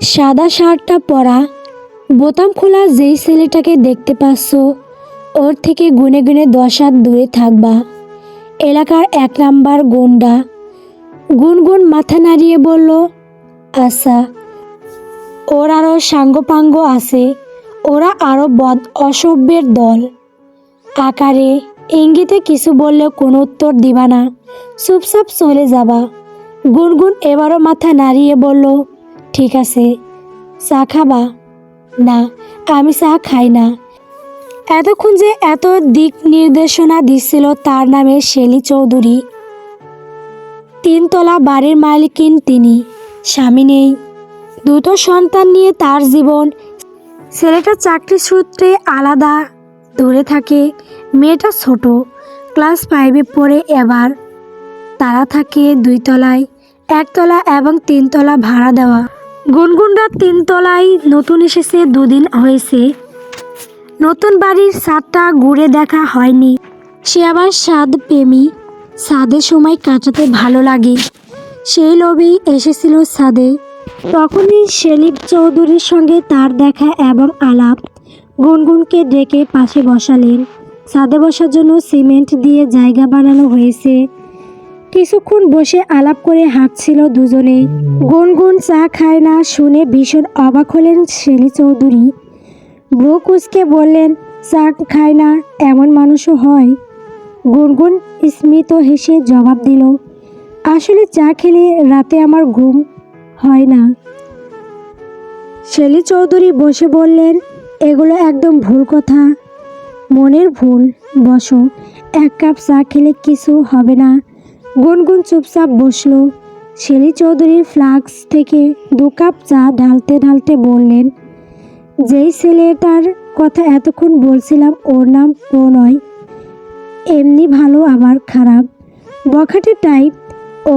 সাদা শার্টটা পরা, বোতাম খোলা যেই ছেলেটাকে দেখতে পাচ্ছ, ওর থেকে গুনে গুনে দশ হাত দূরে থাকবা। এলাকার এক নাম্বার গুন্ডা গুনগুন মাথা নাড়িয়ে বলল আচ্ছা ওর আরও সাঙ্গপাঙ্গ আছে, ওরা আরও বদ অসভ্যের দল। আকারে ইঙ্গিতে কিছু বললে কোনো উত্তর দিবা না, চুপচাপ চলে যাবা। গুনগুন এবারও মাথা নাড়িয়ে বলল ঠিক আছে। চা খাবা? না, আমি চা খাই না। এতক্ষণ যে এত দিক নির্দেশনা দিচ্ছিল তার নামে শেলি চৌধুরী। তিনতলা বাড়ির মালিকিন তিনি, স্বামী নেই। দুটো সন্তান নিয়ে তার জীবন। ছেলেটা চাকরি সূত্রে আলাদা, দূরে থাকে। মেয়েটা ছোট, ক্লাস ফাইভে পড়ে এবার। তারা থাকে দুই তলায়, একতলা এবং তিনতলা ভাড়া দেওয়া। গুনগুনরা তিনতলায় নতুন এসেছে, দুদিন হয়েছে। নতুন বাড়ির ছাদটা ঘুরে দেখা হয়নি। সে আবার স্বাদ প্রেমী ছাদের সময় কাটাতে ভালো লাগে। সেই লোভেই এসেছিল ছাদে তখনই সেলিম চৌধুরীর সঙ্গে তার দেখা এবং আলাপ গুনগুনকে ডেকে পাশে বসালেন। ছাদে বসার জন্য সিমেন্ট দিয়ে জায়গা বানানো হয়েছে। কিছুক্ষণ বসে আলাপ করে হাঁটছিল দুজনে। গুনগুন চা খায় না শুনে ভীষণ অবাক হলেন শেলি চৌধুরী। ব্রু কুচকে বললেন, চা খায় না, এমন মানুষও হয়। গুনগুন স্মিত হেসে জবাব দিল, আসলে চা খেলে রাতে আমার ঘুম হয় না। শেলি চৌধুরী বসে বললেন, এগুলো একদম ভুল কথা। মনের ভুল, বসো। এক কাপ চা খেলে কিছু হবে না। গুনগুন চুপচাপ বসল। শেলি চৌধুরীর ফ্লাক্স থেকে দু কাপ চা ঢালতে ঢালতে বললেন, যেই ছেলেটার কথা এতক্ষণ বলছিলাম ওর নাম প্রণয় এমনি ভালো, আবার খারাপ। বখাটে টাইপ ও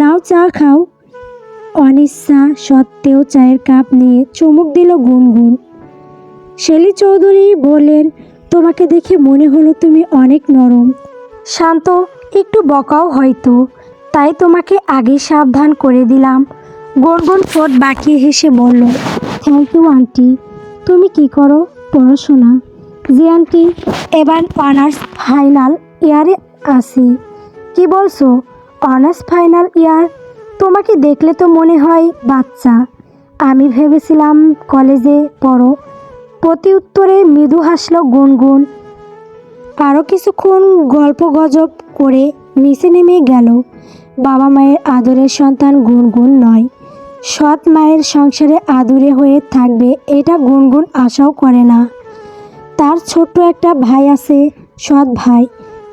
নাও চা খাও। অনিচ্ছা সত্ত্বেও চায়ের কাপ নিয়ে চুমুক দিল গুনগুন। শেলি চৌধুরী বললেন, তোমাকে দেখে মনে হলো তুমি অনেক নরম। শান্ত একটু বকাও হয়তো। তাই তোমাকে আগে সাবধান করে দিলাম। গুনগুন ঠোঁট বাঁকিয়ে হেসে বলল থ্যাংক ইউ আন্টি। তুমি কি করো? পড়াশোনা? জি, আন্টি। এবার অনার্স ফাইনাল ইয়ারে আসি। কি বলছো? Honours final year? তোমাকে দেখলে তো মনে হয় বাচ্চা। আমি ভেবেছিলাম কলেজে পড়ো। প্রতি উত্তরে মৃদু হাসলো গুনগুন। আরও কিছুক্ষণ গল্প গজব করে নিচে নেমে গেল। বাবা মায়ের আদরের সন্তান গুনগুন নয়। সৎ মায়ের সংসারে আদরে হয়ে থাকবে এটা গুনগুন আশাও করে না। তার ছোট্ট একটা ভাই আছে, সৎ ভাই।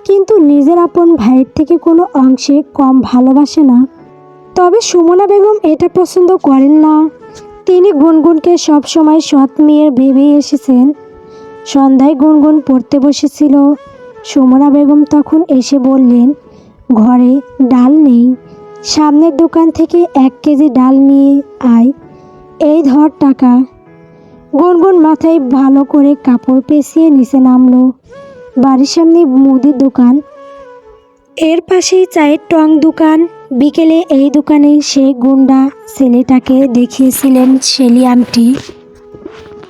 কিন্তু নিজের আপন ভাইয়ের থেকে কোনো অংশে কম ভালোবাসে না। তবে সুমনা বেগম এটা পছন্দ করেন না। তিনি গুনগুনকে সবসময় সৎ মেয়ের ভেবেই এসেছেন। সন্ধ্যায় গুনগুন পড়তে বসেছিল। সুমনা বেগম তখন এসে বললেন, ঘরে ডাল নেই। সামনের দোকান থেকে এক কেজি ডাল নিয়ে আয়। এই ধর টাকা। গুনগুন মাথায় ভালো করে কাপড় পেঁচিয়ে নিচে নামলো। বাড়ির সামনে মুদির দোকান। এর পাশেই চায়ের টং দোকান। বিকেলে এই দোকানে সে গুন্ডা ছেলেটাকে দেখিয়েছিলেন আন্টি।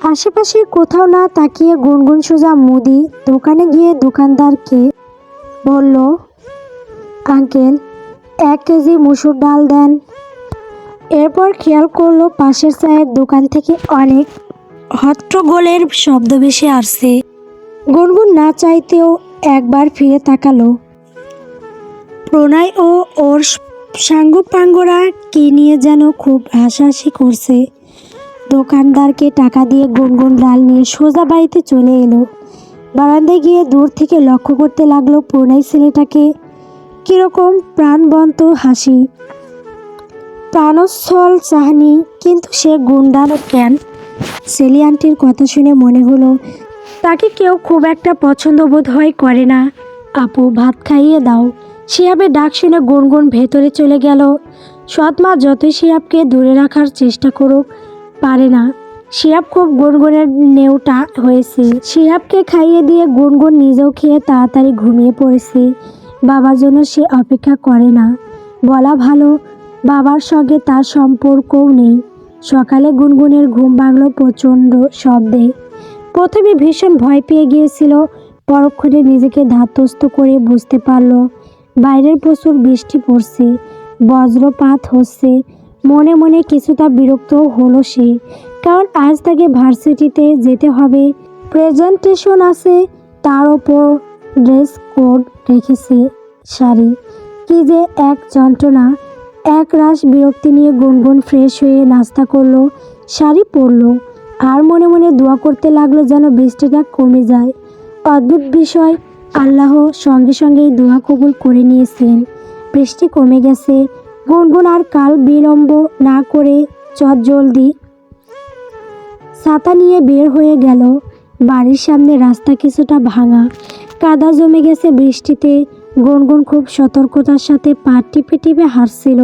আশেপাশে কোথাও না তাকিয়ে গুনগুন সোজা মুদি দোকানে গিয়ে দোকানদারকে বলল, আঙ্কেল, এক কেজি মুসুর ডাল দেন। এরপর খেয়াল করল পাশের চায়ের দোকান থেকে অনেক হট্টগোলের শব্দ ভেসে আসছে। গুনগুন না চাইতেও একবার ফিরে তাকালো। প্রণয় ও ওর সাঙ্গপাঙ্গরা কি নিয়ে যেন খুব হাসাহাসি করছে। দোকানদারকে টাকা দিয়ে গুনগুন ডাল নিয়ে সোজা বাড়িতে চলে এলো। বারান্দায় গিয়ে দূর থেকে লক্ষ্য করতে লাগল প্রণয় ছেলেটাকে কীরকম প্রাণবন্ত হাসি। প্রাণস্থল চাহনি, কিন্তু সে গুন্ডার কেন সেলি আন্টির কথা শুনে মনে হলো, তাকে কেউ খুব একটা পছন্দ বোধ হয় করে না। আপু, ভাত খাইয়ে দাও। শিয়াবের ডাক শুনে গুনগুন ভেতরে চলে গেল। সৎমা যতই শিয়াবকে দূরে রাখার চেষ্টা করুক পারে না। শিয়াব খুব গুনগুনের নেউটা হয়েছে। শিয়াবকে খাইয়ে দিয়ে গুনগুন নিজেও খেয়ে তাড়াতাড়ি ঘুমিয়ে পড়েছে। বাবার জন্য সে অপেক্ষা করে না। বলা ভালো, বাবার সঙ্গে তার সম্পর্কও নেই। সকালে গুনগুনের ঘুম ভাঙলো প্রচণ্ড শব্দে। প্রথমে ভীষণ ভয় পেয়ে গিয়েছিল, পরক্ষণে নিজেকে ধাতস্থ করে বুঝতে পারল। বাইরের প্রচুর বৃষ্টি পড়ছে, বজ্রপাত হচ্ছে মনে মনে কিছুটা বিরক্ত হলো সে, কারণ আজ তাকে ভার্সিটিতে যেতে হবে। প্রেজেন্টেশন আছে, তার ওপর ড্রেস কোড রেখেছে শাড়ি। কি যে এক যন্ত্রণা, এক রাশ বিরক্তি নিয়ে গুনগুন ফ্রেশ হয়ে নাস্তা করল, শাড়ি পরলো, আর মনে মনে দোয়া করতে লাগল যেন বৃষ্টিটা কমে যায়। অদ্ভুত বিষয়, আল্লাহ সঙ্গে সঙ্গেই দোয়া কবুল করে নিয়েছেন। বৃষ্টি কমে গেছে গুনগুন আর কাল বিলম্ব না করে চট জলদি ছাতা নিয়ে বের হয়ে গেল। বাড়ির সামনে রাস্তা কিছুটা ভাঙা। কাদা জমে গেছে বৃষ্টিতে। গুনগুন খুব সতর্কতার সাথে পা টিপে টিপে হাঁটছিল।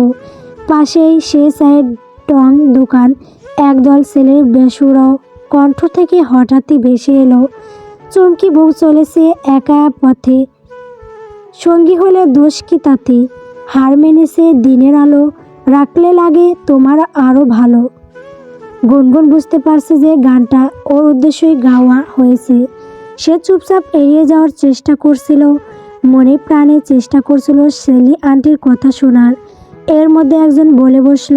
পাশেই সে সাইড টং দোকান। একদল ছেলের বেসুরো কণ্ঠ থেকে হঠাৎই ভেসে এলো। চমকি বউ চলেছে একা পথে। সঙ্গী হলে দোষ কি তাতে? হার মেনেছে দিনের আলো রাখলে লাগে তোমার আরও ভালো। গুনগুন বুঝতে পারছে যে গানটা ওর উদ্দেশ্যই গাওয়া হয়েছে। সে চুপচাপ এড়িয়ে যাওয়ার চেষ্টা করছিল, মনে প্রাণে চেষ্টা করছিল সেলি আন্টির কথা শোনার। এর মধ্যে একজন বলে বসল,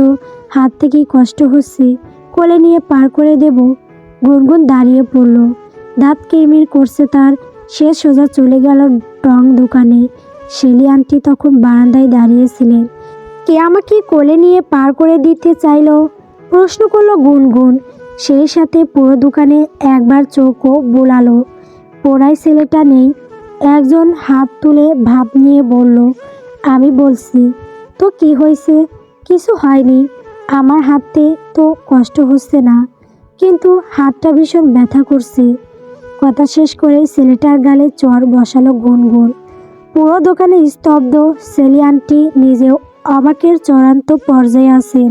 হাত থেকে কষ্ট হচ্ছে, কোলে নিয়ে পার করে দেব। গুনগুন দাঁড়িয়ে পড়ল। দাঁত কিরমির করছে তার, সে সোজা চলে গেল টং দোকানে। শেলি আন্টি তখন বারান্দায় দাঁড়িয়েছিলেন। কে আমাকে কোলে নিয়ে পার করে দিতে চাইলো? প্রশ্ন করল গুনগুন। সেই সাথে পুরো দোকানে একবার চোখও বোলালো। পড়াই ছেলেটা নেই। একজন হাত তুলে ভাব নিয়ে বলল, আমি বলছি, তো কি হয়েছে? কিছু হয়নি। আমার হাতে তো কষ্ট হচ্ছে না, কিন্তু হাতটা ভীষণ ব্যথা করছে। কথা শেষ করে ছেলেটার গালে চর বসালো গুনগুন। পুরো দোকানে স্তব্ধ, সেলি আন্টি নিজেও অবাকের চূড়ান্ত পর্যায়ে আছেন।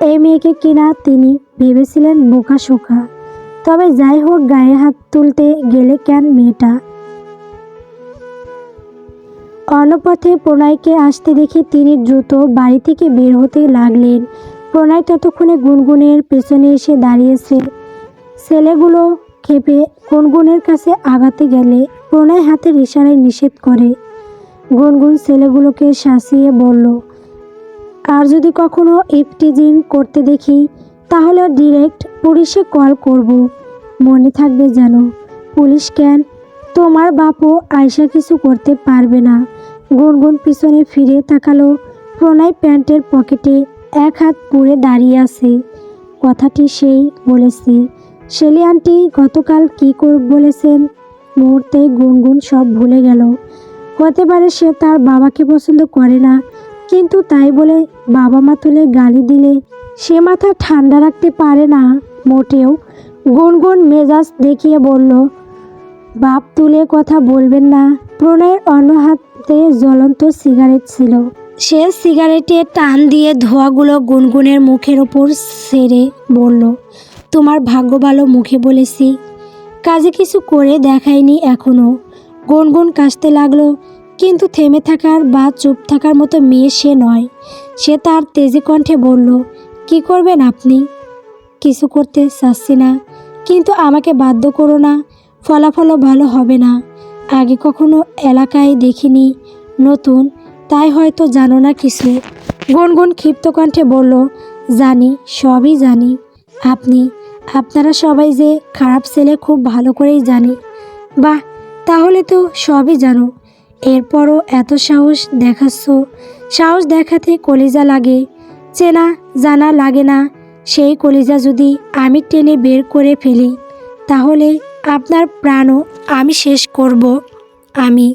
এই মেয়েকে কিনা তিনি ভেবেছিলেন বোকা শোকা। তবে যাই হোক, গায়ে হাত তুলতে গেলে কেন মেয়েটা? অন্যপথে প্রণয়কে আসতে দেখে তিনি দ্রুত বাড়ি থেকে বের হতে লাগলেন। প্রণয় ততক্ষণে গুনগুনের পেছনে এসে দাঁড়িয়েছে। ছেলেগুলো খেপে গুনগুনের কাছে আগাতে গেলে প্রণয় হাতের ইশারায় নিষেধ করে। গুনগুন ছেলেগুলোকে শাসিয়ে বলল, আর যদি কখনো ইফটিজিং করতে দেখি, তাহলে ডিরেক্ট পুলিশে কল করব। মনে থাকবে যেন, পুলিশ কেন? তোমার বাপও আয়সা কিছু করতে পারবে না। গুনগুন পিছনে ফিরে তাকালো। প্রণয় প্যান্টের পকেটে এক হাত পুড়ে দাঁড়িয়ে আছে। কথাটি সেই বলেছে, শেলি আন্টি, গতকাল কী বলেছেন? মুহূর্তে গুনগুন সব ভুলে গেল। হতে পারে সে তার বাবাকে পছন্দ করে না, কিন্তু তাই বলে বাবা মা তুলে গালি দিলে সে মাথা ঠান্ডা রাখতে পারে না। মোটেও। গুনগুন মেজাজ দেখিয়ে বলল, বাপ তুলে কথা বলবেন না। প্রণয়ের অন্য হাতে জ্বলন্ত সিগারেট ছিল। সে সিগারেটে টান দিয়ে ধোঁয়াগুলো গুনগুনের মুখের ওপর সেরে বলল, তোমার ভাগ্য ভালো মুখে বলেছি। কাজে কিছু করে দেখায়নি এখনও। গুনগুন কাশতে লাগল, কিন্তু থেমে থাকার বা চুপ থাকার মতো মেয়ে সে নয়। সে তার তেজে কণ্ঠে বলল, কি করবেন আপনি? কিছু করতে চাচ্ছি না, কিন্তু আমাকে বাধ্য করো না, ফলাফলও ভালো হবে না। আগে কখনো এলাকায় দেখিনি, নতুন, তাই হয়তো জানো না কিছু। গুনগুন ক্ষিপ্ত কণ্ঠে বলল, জানি, সবই জানি। আপনি আপনারা সবাই যে খারাপ ছেলে খুব ভালো করেই জানি। বাহ, তাহলে তো সবই জানো। এরপরও এত সাহস দেখাচ্ছ। সাহস দেখাতে কলিজা লাগে। চেনা, জানা লাগে না। সেই কলিজা যদি আমি টেনে বের করে ফেলি, তাহলে আপনার প্রাণও আমি শেষ করব, আমি।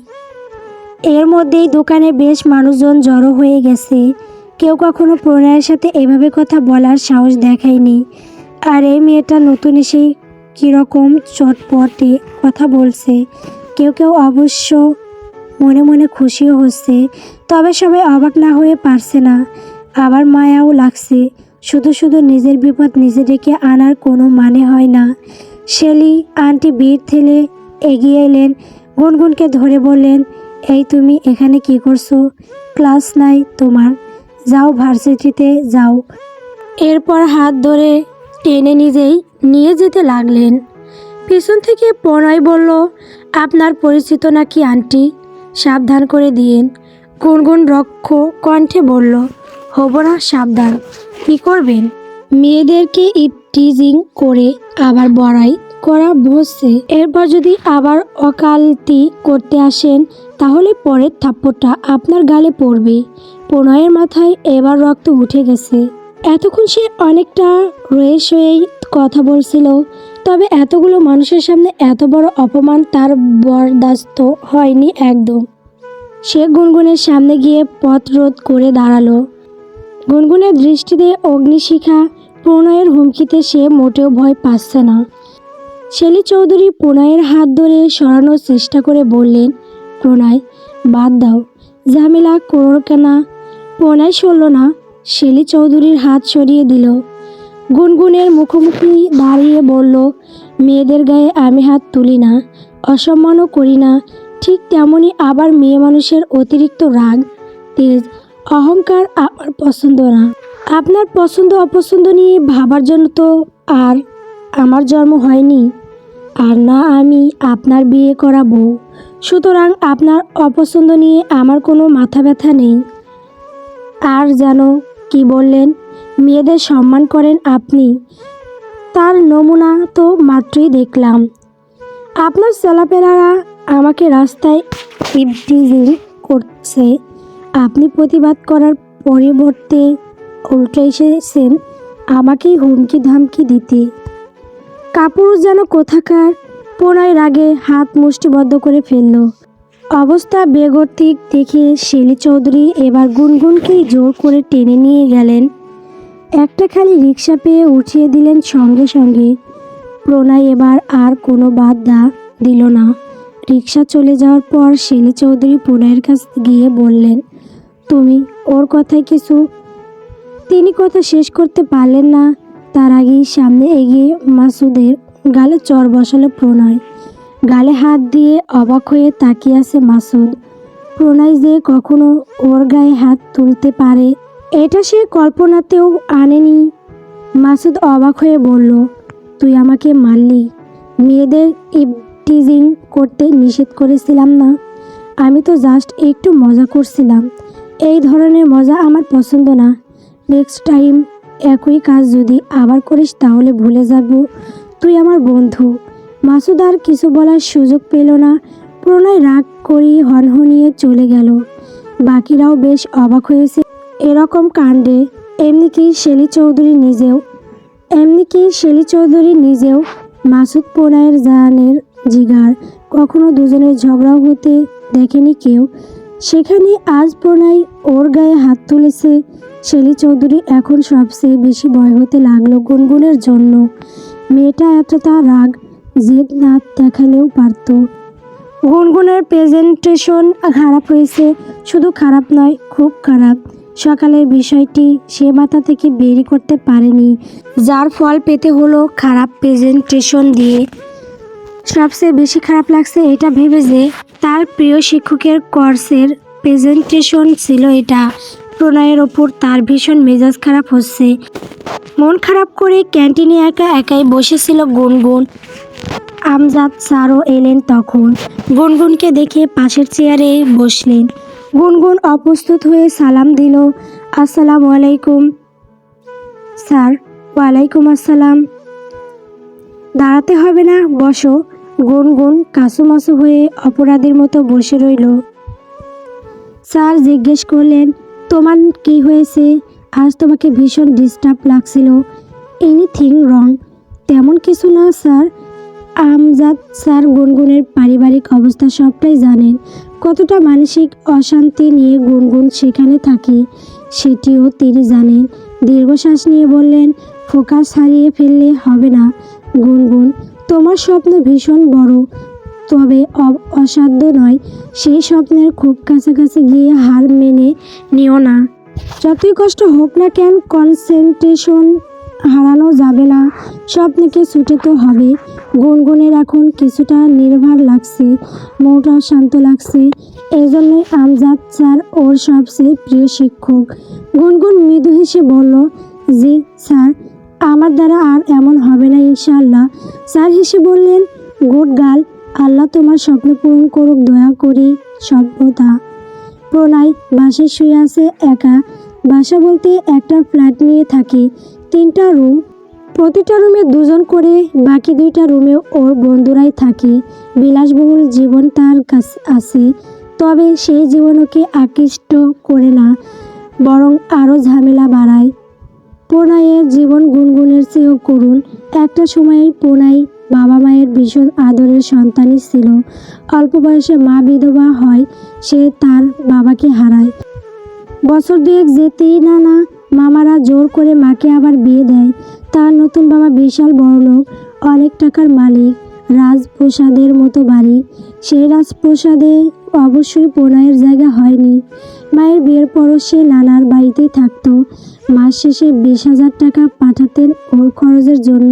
এর মধ্যেই দোকানে বেশ মানুষজন জড়ো হয়ে গেছে। কেউ কখনো প্রণয়ের সাথে এভাবে কথা বলার সাহস দেখায়নি। আর এই মেয়েটা নতুন এসে কীরকম চটপটে কথা বলছে। কেউ কেউ অবশ্য মনে মনে খুশিও হচ্ছে, তবে সবাই অবাক না হয়ে পারছে না। আবার মায়াও লাগছে, শুধু শুধু নিজের বিপদ নিজে ডেকে আনার কোনো মানে হয় না। শেলি আন্টি বীর থেলে এগিয়ে এলেন, গুনগুনকে ধরে বললেন, এই তুমি এখানে কি করছ? ক্লাস নাই তোমার। যাও ভার্সিটিতে যাও। এরপর হাত ধরে টেনে নিজেই নিয়ে যেতে লাগলেন। পিছন থেকে প্রণয় বলল, আপনার পরিচিত নাকি আন্টি? সাবধান করে দিয়েন। গুনগুন রক্ষ কণ্ঠে বলল হব না সাবধান, কী করবেন? মেয়েদেরকে ইপটিজিং করে আবার বড়াই করা বসছে। এরপর যদি আবার অকালতি করতে আসেন, তাহলে পরের থাপ্পড়টা আপনার গালে পড়বে। প্রণয়ের মাথায় এবার রক্ত উঠে গেছে। এতক্ষণ সে অনেকটা রয়েস হয়েই কথা বলছিল, তবে এতগুলো মানুষের সামনে এত বড় অপমান তার বরদাস্ত হয়নি একদম। সে গুনগুনের সামনে গিয়ে পথ রোধ করে দাঁড়াল। গুনগুনের দৃষ্টিতে অগ্নিশিখা প্রণয়ের হুমকিতে সে মোটেও ভয় পাচ্ছে না। শেলি চৌধুরী প্রণয়ের হাত ধরে সরানোর চেষ্টা করে বললেন, প্রণয়, বাদ দাও। ঝামেলা করো কেনা? প্রণয় সরল না। শেলি চৌধুরীর হাত সরিয়ে দিল। গুনগুনের মুখোমুখি দাঁড়িয়ে বলল, মেয়েদের গায়ে আমি হাত তুলি না, অসম্মানও করি না। ঠিক তেমনই আবার মেয়ে মানুষের অতিরিক্ত রাগ, তেজ, অহংকার আমার পছন্দ না। আপনার পছন্দ, অপছন্দ নিয়ে ভাবার জন্য তো আর আমার জন্ম হয়নি। আর না আমি আপনার বিয়ে করা বউ। সুতরাং আপনার অপছন্দ নিয়ে আমার কোনো মাথা ব্যথা নেই। আর যেন কি বললেন? মেয়েদের সম্মান করেন আপনি। তার নমুনা তো মাত্রই দেখলাম। আপনার চলাফেরারা আমাকে রাস্তায় ইবটিজিং করছে। আপনি প্রতিবাদ করার পরিবর্তে উল্টে এসেছেন আমাকেই হুমকি ধামকি দিতে। কাপড় যেন কোথাকার পোড়ায় রাগে হাত মুষ্টিবদ্ধ করে ফেলল। অবস্থা বেগতিক দেখে শেলি চৌধুরী এবার গুনগুনকেই জোর করে টেনে নিয়ে গেলেন। একটা খালি রিক্সা পেয়ে উঠিয়ে দিলেন সঙ্গে সঙ্গে। প্রণয় এবার আর কোনো বাধা দিল না। রিক্সা চলে যাওয়ার পর শেলি চৌধুরী প্রণয়ের কাছ গিয়ে বললেন, তুমি ওর কথায় কিছু তিনি কথা শেষ করতে পারলেন না। তার আগেই সামনে এগিয়ে মাসুদের গালে চর বসালো প্রণয়। গালে হাত দিয়ে অবাক হয়ে তাকিয়ে আছে মাসুদ। প্রণয় যে কখনো ওর গায়ে হাত তুলতে পারে, এটা সে কল্পনাতেও আনেনি। মাসুদ অবাক হয়ে বলল, তুই আমাকে মারলি। মেয়েদের ইভটিজিং করতে নিষেধ করেছিলাম না। আমি তো জাস্ট একটু মজা করছিলাম। এই ধরনের মজা আমার পছন্দ না। নেক্সট টাইম একই কাজ যদি আবার করিস তাহলে ভুলে যাব। তুই আমার বন্ধু। মাসুদ আর কিছু বলার সুযোগ পেল না। প্রণয় রাগ করি হনহনিয়ে চলে গেল। বাকিরাও বেশ অবাক হয়েছে। এরকম কাণ্ডে এমনি কি শেলি চৌধুরী নিজেও? এমনি কি শেলি চৌধুরী নিজেও মাসুদ প্রণয়ের জানের জিগার? কখনো দুজনের ঝগড়াও হতে দেখেনি কেউ। সেখানে আজ প্রণয় ওর গায়ে হাত তুলেছে। শেলি চৌধুরী এখন সবচেয়ে বেশি ভয় হতে লাগল গুনগুনের জন্য। মেয়েটা এতটা রাগ জেদ না দেখালেও পারত। গুনগুনের প্রেজেন্টেশন খারাপ হয়েছে, শুধু খারাপ নয়, খুব খারাপ। সকালের বিষয়টি সে মাথা থেকে বেরি করতে পারেনি, যার ফল পেতে হলো খারাপ প্রেজেন্টেশন দিয়ে। সবচেয়ে বেশি খারাপ লাগছে এটা ভেবে যে, তার প্রিয় শিক্ষকের কোর্সের প্রেজেন্টেশন ছিল এটা। প্রণয়ের ওপর তার ভীষণ মেজাজ খারাপ হচ্ছে। মন খারাপ করে ক্যান্টিনে একা একাই বসেছিল গুনগুন। আমজাদ স্যারও এলেন তখন। গুনগুনকে দেখে পাশের চেয়ারে বসলেন। গুনগুন অপ্রস্তুত হয়ে সালাম দিল, আসসালামু আলাইকুম। স্যার, ওয়ালাইকুম আসসালাম। দাঁড়াতে হবে না, বসো। গুনগুন কাসুমাসু হয়ে অপরাধীর মতো বসে রইল। স্যার জিজ্ঞেস করলেন, তোমার কি হয়েছে? আজ তোমাকে ভীষণ ডিস্টার্ব লাগছিল। এনিথিং রং তেমন কিছু না, স্যার। আমজাদ স্যার গুনগুনের পারিবারিক অবস্থা সবটাই জানেন। কতটা মানসিক অশান্তি নিয়ে গুনগুন সেখানে থাকে, সেটিও তিনি জানেন। দীর্ঘশ্বাস নিয়ে বললেন, ফোকাস হারিয়ে ফেললে হবে না, গুনগুন। তোমার স্বপ্ন ভীষণ বড়, তবে অসাধ্য নয়। সেই স্বপ্নের খুব কাছাকাছি গিয়ে হার মেনে নিও না। যতই কষ্ট হোক না কেন কনসেন্ট্রেশন হারানো যাবে না। স্বপ্নকে ছুটে তো হবে গুনগুনের এখন কিছুটা নির্ভার লাগছে মনটাও শান্ত লাগছে। এই জন্যই আমজাদ স্যার ওর সবচেয়ে প্রিয় শিক্ষক। গুনগুন মৃদু হেসে বলল, জি, স্যার, আমার দ্বারা আর এমন হবে না ইনশাআল্লাহ। স্যার হেসে বললেন, গুড গার্ল, আল্লাহ তোমার স্বপ্ন পূরণ করুক, দয়া করি, সভ্যতা। প্রণয় বাসায় শুয়ে আছে একা। বাসা বলতে একটা ফ্ল্যাট নিয়ে থাকে, তিনটা রুম। প্রতিটা রুমে দুজন করে, বাকি দুইটা রুমে ওর বন্ধুরাই থাকে। বিলাসবহুল জীবন তার কাছে আছে, তবে সেই জীবন ওকে আকৃষ্ট করে না, বরং আরও ঝামেলা বাড়ায়। প্রণয়ের জীবন গুনগুনের চেয়েও করুন একটা সময়ে প্রণয় বাবা মায়ের ভীষণ আদরের সন্তানই ছিল। অল্প বয়সে মা বিধবা হয়, সে তার বাবাকে হারায়। বছর দুয়েক যেতেই না না মামারা জোর করে মাকে আবার বিয়ে দেয়। তার নতুন বাবা বিশাল বড়লোক অনেক টাকার মালিক, রাজপ্রসাদের মতো বাড়ি। সেই রাজপ্রসাদে অবশ্যই প্রণয়ের জায়গা হয়নি। মায়ের বিয়ের পরও সে নানার বাড়িতেই থাকতো। মাস শেষে বিশ হাজার টাকা পাঠাতেন ওর খরচের জন্য।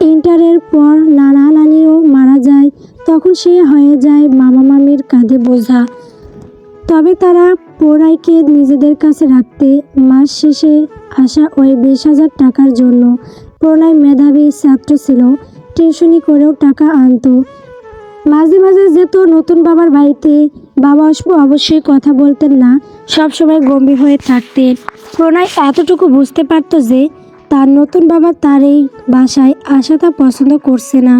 ইন্টারের পর নানা নানিও মারা যায়, তখন সে হয়ে যায় মামা মামির কাঁধে বোঝা। তবে তারা পোড়াইকে নিজেদের কাছে রাখতে মাস শেষে আসা ওই বিশ হাজার টাকার জন্য প্রণয় মেধাবী ছাত্র ছিল। টিউশনি করেও টাকা আনতো। মাঝে মাঝে যেত নতুন বাবার বাড়িতে। বাবা অবশ্যই কথা বলতেন না সবসময় গম্ভীর হয়ে থাকতেন। প্রণয় এতটুকু বুঝতে পারতো যে তার নতুন বাবা তার এই বাসায় আসাটা পছন্দ করছে না।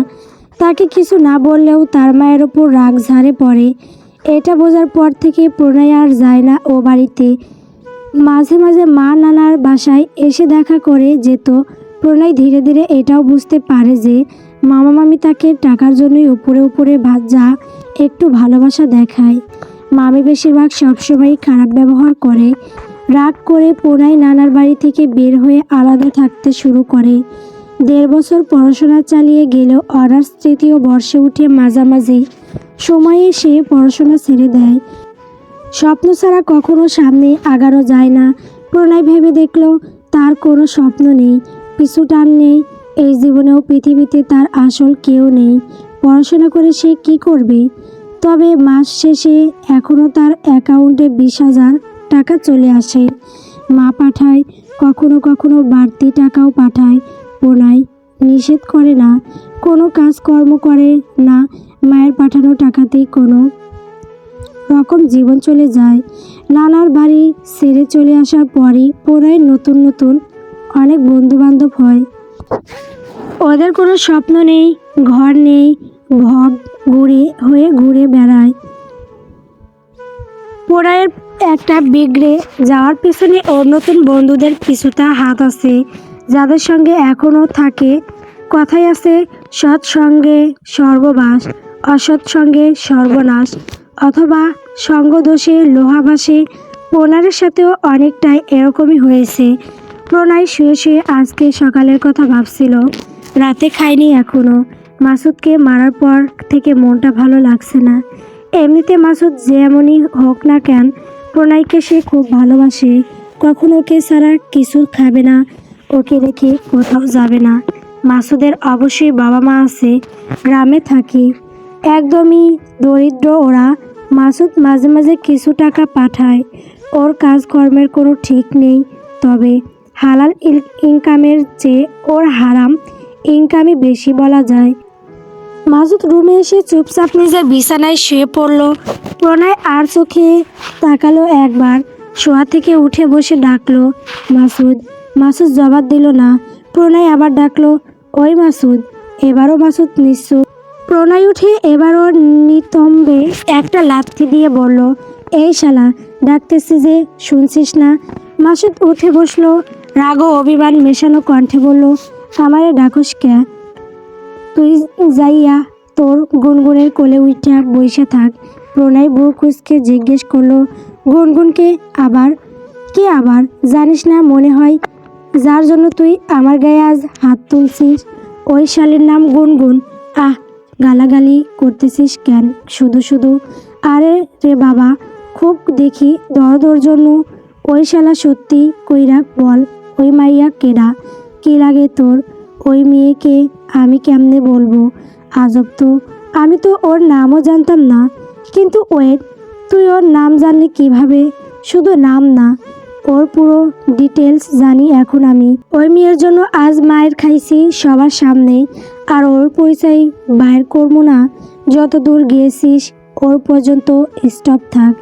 তাকে কিছু না বললেও তার মায়ের ওপর রাগ ঝাড়ে পড়ে। এটা বোঝার পর থেকে প্রণয় আর যায় না ও বাড়িতে মাঝে মাঝে মা নানার বাসায় এসে দেখা করে যেত প্রণয় ধীরে ধীরে এটাও বুঝতে পারে যে মামা মামি তাকে টাকার জন্যই উপরে উপরে যা একটু ভালোবাসা দেখায়। মামি বেশিরভাগ সবসময়ই খারাপ ব্যবহার করে। রাগ করে প্রণয় নানার বাড়ি থেকে বের হয়ে আলাদা থাকতে শুরু করে। দেড় বছর পড়াশোনা চালিয়ে গেলেও অনার্স তৃতীয় বর্ষে উঠে মাঝামাঝি সময়ে সে পড়াশোনা ছেড়ে দেয়। স্বপ্ন ছাড়া কখনো সামনে আগানো যায় না। প্রণয় ভেবে দেখল, তার কোনো স্বপ্ন নেই, পিছু টান নেই, এই জীবনেও পৃথিবীতে তার আসল কেউ নেই। পড়াশোনা করে সে কি করবে? তবে মাস শেষে এখনও তার অ্যাকাউন্টে বিশ হাজার টাকা চলে আসে। মা পাঠায়, কখনো কখনো বাড়তি টাকাও পাঠায় প্রণয় নিষেধ করে না, কোনো কাজকর্ম করে না, মায়ের পাঠানো টাকাতেই কোনো রকম জীবন চলে যায়। নানার বাড়ি ছেড়ে চলে আসার পরই পুরাই নতুন নতুন অনেক বন্ধু বান্ধব হয়। ওদের কোনো স্বপ্ন নেই, ঘর নেই ভব ঘুরে হয়ে ঘুরে বেড়ায়। পোড়ায়ের একটা বিগড়ে যাওয়ার পিছনে ওর নতুন বন্ধুদের কিছুটা হাত আছে। যাদের সঙ্গে এখনও থাকে, কথাই আছে সৎ সঙ্গে সর্ববাস অসৎ সঙ্গে সর্বনাশ, অথবা সঙ্গদোষে লোহাবাসে প্রণয়ের সাথেও অনেকটাই এরকমই হয়েছে। প্রণয় শুয়ে শুয়ে আজকে সকালের কথা ভাবছিল, রাতে খায়নি এখনও মাসুদকে মারার পর থেকে মনটা ভালো লাগছে না। এমনিতে মাসুদ যেমনই হোক না কেন, প্রণয়কে সে খুব ভালোবাসে। কখনো ওকে ছাড়া কিছু খাবে না ওকে রেখে কোথাও যাবে না। মাসুদের অবশ্যই বাবা মা আছে, গ্রামে থাকি। একদমই দরিদ্র ওরা। মাসুদ মাঝে মাঝে কিছু টাকা পাঠায়। ওর কাজকর্মের কোনো ঠিক নেই। তবে হালাল ইনকামের চেয়ে ওর হারাম ইনকামই বেশি বলা যায়। মাসুদ রুমে এসে চুপচাপ নিজের বিছানায় শুয়ে পড়ল। প্রণয় আর চোখে তাকালো একবার। শোয়া থেকে উঠে বসে ডাকলো, মাসুদ মাসুদ জবাব দিল না। প্রণয় আবার ডাকলো, ওই মাসুদ, এবারও মাসুদ নিশ্চুপ প্রণয় উঠে এবারও নিতম্বে একটা লাথি দিয়ে বলল, এই শালা, ডাকতেছি যে শুনছিস না? মাসুদ উঠে বসল রাগ ও অভিমান মেশানো কণ্ঠে বলল, আমারে ডাকস কে তুই যাইয়া তোর গুনগুনের কোলে উঠা বইসা থাক। প্রণয় বউ কুচকে জিজ্ঞেস করল, গুনগুনকে আবার? কে আবার? জানিস না, মনে হয় যার জন্য তুই আমার গায়ে আজ হাত তুলছিস? ওই শালের নাম গুনগুন। আহ, গালাগালি করতেছিস কেন? শুধু শুধু। আরে রে বাবা, খুব দেখি দরদর জন্য। ওই শালা সত্যি কইরা বল, ওই মাইয়া কেডা? কি লাগে তোর? ওই মেয়েকে আমি কেমনে বলব? আজব তো। আমি তো ওর নামও জানতাম না। কিন্তু ওয়েট, তুই ওর নাম জানলি কীভাবে? শুধু নাম না। ওর পুরো ডিটেলস জানি এখন আমি। ওই মেয়ের জন্য আজ মায়ের খাইছি সবার সামনে। আর ওর পরিচয় বাইর করব না। যত দূর গিয়েছিস, ওর পর্যন্ত স্টপ থাক।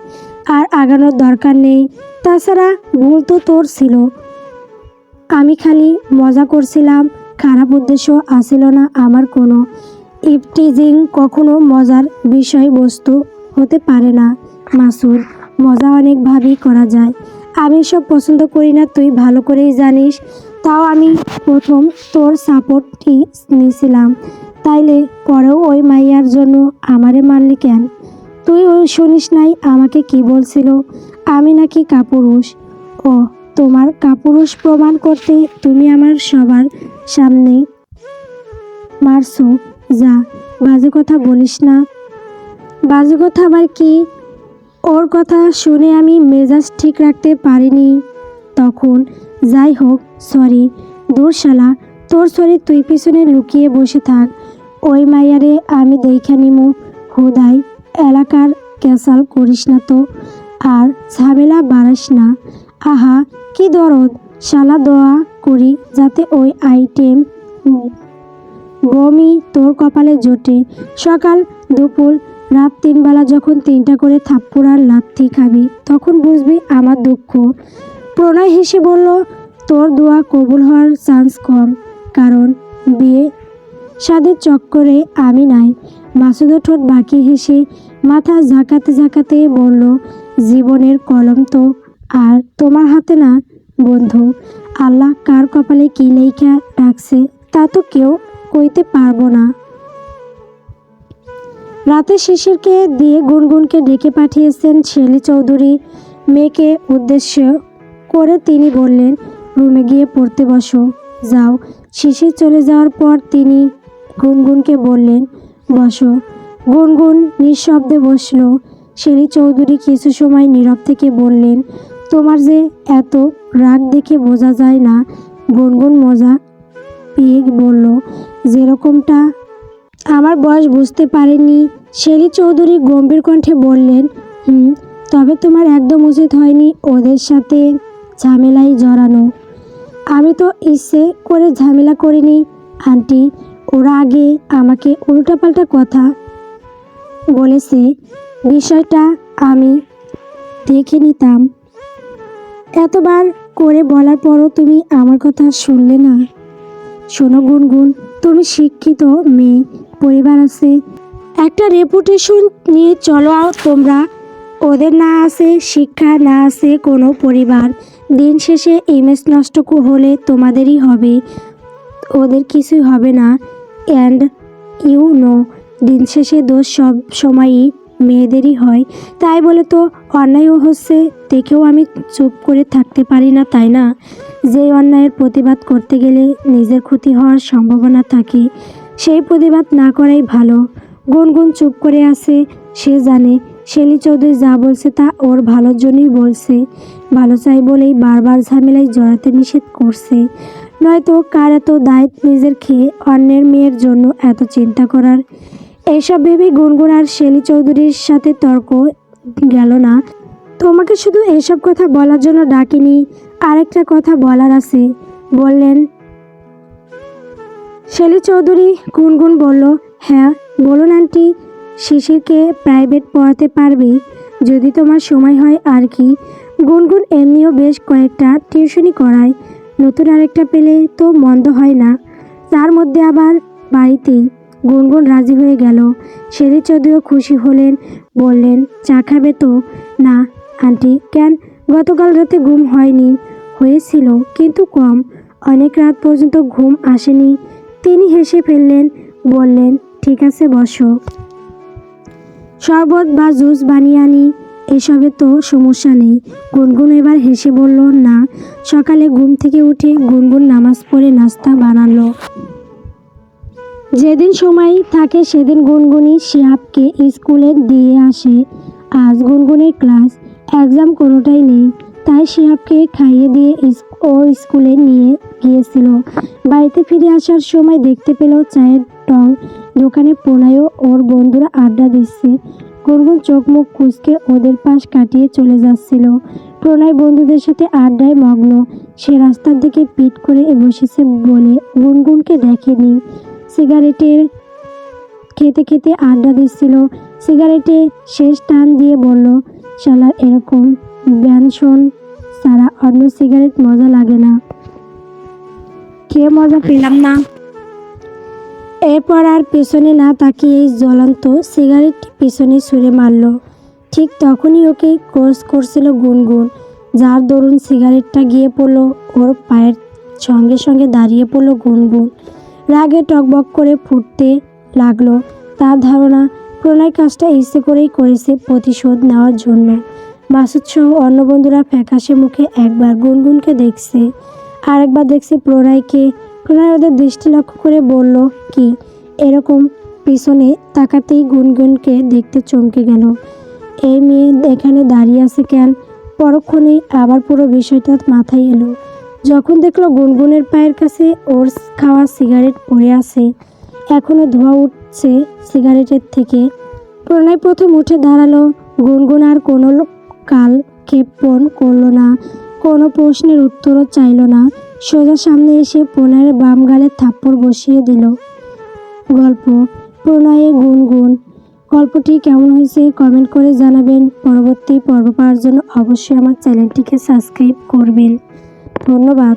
আর আগানোর দরকার নেই। তাছাড়া ভুল তো তোর ছিল। আমি খালি মজা করছিলাম। খারাপ উদ্দেশ্য আসিল না আমার কোনো। ইপটিজিং কখনো মজার বিষয়বস্তু হতে পারে না, মাসুদ। মজা অনেকভাবেই করা যায়। আমি সব পছন্দ করি না, তুই ভালো করেই জানিস। তাও আমি প্রথম তোর সাপোর্টটি নিয়েছিলাম। তাইলে পরেও ওই মাইয়ার জন্য আমারে মানলি কেন? তুই ওই শুনিস নাই আমাকে কি বলছিল? আমি নাকি কাপুরুষ। ও, তোমার কাপুরুষ প্রমাণ করতে তুমি আমার সবার সামনে মারছো। যা, বাজে কথা বলিস না। বাজে কথা আবার কি? ওর কথা শুনে আমি মেজাজ ঠিক রাখতে পারিনি। তখন, যাই হোক সরি দূর শালা তোর সরি তুই পিছনে লুকিয়ে বসে থাক। ওই মাইয়ারে আমি দেখে নিমু। হুদাই এলাকার ক্যাসাল করিস না তো। আর ঝামেলা বাড়াস না। আহা, কি দরদ। শালা দোয়া করি যাতে ওই আইটেম বমি তোর কপালে জোটে। সকাল দুপুর রাত তিনবেলা যখন তিনটা করে থাপ্পড় আর লাথি খাবি, তখন বুঝবি আমার দুঃখ। প্রণয় হেসে বলল, তোর দোয়া কবুল হওয়ার চান্স কম, কারণ বিয়ে সাদের চক্করে আমি নাই। মাসুদও ঠোঁট বাকি হেসে মাথা ঝাঁকাতে ঝাঁকাতে বলল, জীবনের কলম তো আর তোমার হাতে না, বন্ধু। আল্লাহ কার কপালে কি লেখা রাখছে, তা তো কেউ কইতে পারব না। রাতে শিশিরকে দিয়ে গুনগুনকে ডেকে পাঠিয়েছেন শেলি চৌধুরী। মেয়েকে উদ্দেশ্য করে তিনি বললেন, রুমে গিয়ে পড়তে বসো। যাও। শিশির চলে যাওয়ার পর তিনি গুনগুনকে বললেন, বসো। গুনগুন নিঃশব্দে বসল। শেলি চৌধুরী কিছু সময় নীরব থেকে বললেন, তোমার যে এত রাগ দেখে বোঝা যায় না। গুনগুন মজা পেয়ে বলল, যেরকমটা আমার বয়স বুঝতে পারেনি। শেলি চৌধুরী গম্ভীর কণ্ঠে বললেন, হুম, তবে তোমার একদম উচিত হয়নি ওদের সাথে ঝামেলায় জড়ানো। আমি তো ইচ্ছে করে ঝামেলা করিনি। আন্টি, ওরা আগে আমাকে উল্টাপাল্টা কথা বলেছে। বিষয়টা আমি দেখে নিতাম। এতবার করে বলার পরও তুমি আমার কথা শুনলে না। শোনো গুনগুন, তুমি শিক্ষিত মেয়ে। পরিবার আছে। একটা রেপুটেশন নিয়ে চলো তোমরা। ওদের না আছে, শিক্ষা না আছে কোনো পরিবার। দিন শেষে ইমেজ নষ্ট হলে তোমাদেরই হবে। ওদের কিছুই হবে না। অ্যান্ড ইউ নো দিন শেষে দোষ সব সময়ই মেয়েদেরই হয়। তাই বলে তো অন্যায়ও হচ্ছে, দেখেও আমি চুপ করে থাকতে পারি না, তাই না? যে অন্যায়ের প্রতিবাদ করতে গেলে নিজের ক্ষতি হওয়ার সম্ভাবনা থাকে। সেই প্রতিবাদ না করাই ভালো। গুনগুন চুপ করে আছে, সে জানে, শেলি চৌধুরী যা বলছে তা ওর ভালোর জন্যই বলছে। ভালো চাই বলেই বারবার ঝামেলায় জড়াতে নিষেধ করছে। নয়তো কার এত দায়িত্ব নিজের খেয়ে অন্যের মেয়ের জন্য এত চিন্তা করার? এইসব ভেবে গুনগুন আর শেলি চৌধুরীর সাথে তর্ক গেল না। তোমাকে শুধু এসব কথা বলার জন্য ডাকিনি, আরেকটা কথা বলার আছে। বললেন শেলি চৌধুরী গুনগুন বলল হ্যাঁ বলুন আন্টি, শিশিরকে প্রাইভেট পড়াতে পারবে? যদি তোমার সময় হয় আর কি? গুনগুন এমনিও বেশ কয়েকটা টিউশনি করায়। নতুন আরেকটা পেলে তো মন্দ হয় না। তার মধ্যে আবার বাড়িতেই গুনগুন রাজি হয়ে গেল। শেরি চৌধুরীও খুশি হলেন, বললেন, চা খাবে তো? না, আন্টি, কেন? গতকাল রাতে ঘুম হয়নি। হয়েছিল, কিন্তু কম। অনেক রাত পর্যন্ত ঘুম আসেনি। তিনি হেসে ফেললেন, বললেন, ঠিক আছে, বসো। শরবত বা জুস বানিয়ে আনি, এসবে তো সমস্যা নেই। গুনগুন এবার হেসে বলল, না। সকালে ঘুম থেকে উঠে গুনগুন নামাজ পড়ে নাস্তা বানালো। যেদিন সময় থাকে সেদিন গুনগুনি শিহাবকে স্কুলে দিয়ে আসে। আজ গুনগুনের ক্লাস, এক্সাম কোনোটাই নেই। তাই শিহাবকে খাইয়ে দিয়ে ও স্কুলে নিয়ে গিয়েছিল। বাড়িতে ফিরে আসার সময় দেখতে পেল চায়ের টং দোকানে প্রণয় ওর বন্ধুরা আড্ডা দিচ্ছে। গুনগুন চোখ মুখ কুচকে ওদের পাশ কাটিয়ে চলে যাচ্ছিল। প্রণয় বন্ধুদের সাথে আড্ডায় মগ্ন। সে রাস্তার দিকে পিট করে বসেছে বলে গুনগুনকে দেখেনি। সিগারেটের খেতে খেতে আড্ডা দিচ্ছিল। সিগারেটে শেষ টান দিয়ে বলল শালার এরকম ব্যঞ্জন ছাড়া অন্য সিগারেট মজা লাগে না। খেয়ে মজা পেলাম না? এরপর আর পেছনে না তাকিয়ে এই জ্বলন্ত সিগারেটটি পিছনে ছুঁড়ে মারল। ঠিক তখনই ওকে ক্রস করছিল গুনগুন, যার দরুন সিগারেটটা গিয়ে পড়ল, ওর পায়ের সঙ্গে সঙ্গে দাঁড়িয়ে পড়ল গুনগুন। রাগে টকবক করে ফুটতে লাগল। তার ধারণা, প্রণয় কাজটা ইচ্ছে করেই করেছে প্রতিশোধ নেওয়ার জন্য। মাসুদ সহ অন্য বন্ধুরা ফ্যাকাশে মুখে একবার গুনগুনকে দেখছে। আরেকবার দেখছে প্রণয়কে প্রণয় ওদের দৃষ্টি লক্ষ্য করে বলল, কি? এরকম পিছনে তাকাতেই গুনগুনকে দেখতে চমকে গেল। এই মেয়ে এখানে দাঁড়িয়ে আছে কেন? পরক্ষণেই আবার পুরো বিষয়টা মাথায় এলো। যখন দেখল গুনগুনের পায়ের কাছে ওর খাওয়া সিগারেট পড়ে আছে এখনও ধোঁয়া উঠছে সিগারেটের থেকে। প্রণয় প্রথম উঠে দাঁড়াল। গুনগুন আর কোনো কাল ক্ষেপণ করল না। কোনো প্রশ্নের উত্তরও চাইল না। সোজা সামনে এসে প্রণয়ের বাম গালে থাপ্পড় বসিয়ে দিল। গল্প, প্রণয়ে গুনগুন। গল্পটি কেমন হয়েছে কমেন্ট করে জানাবেন। পরবর্তী পর্ব পাওয়ার জন্য অবশ্যই আমার চ্যানেলটিকে সাবস্ক্রাইব করবেন। ধন্যবাদ।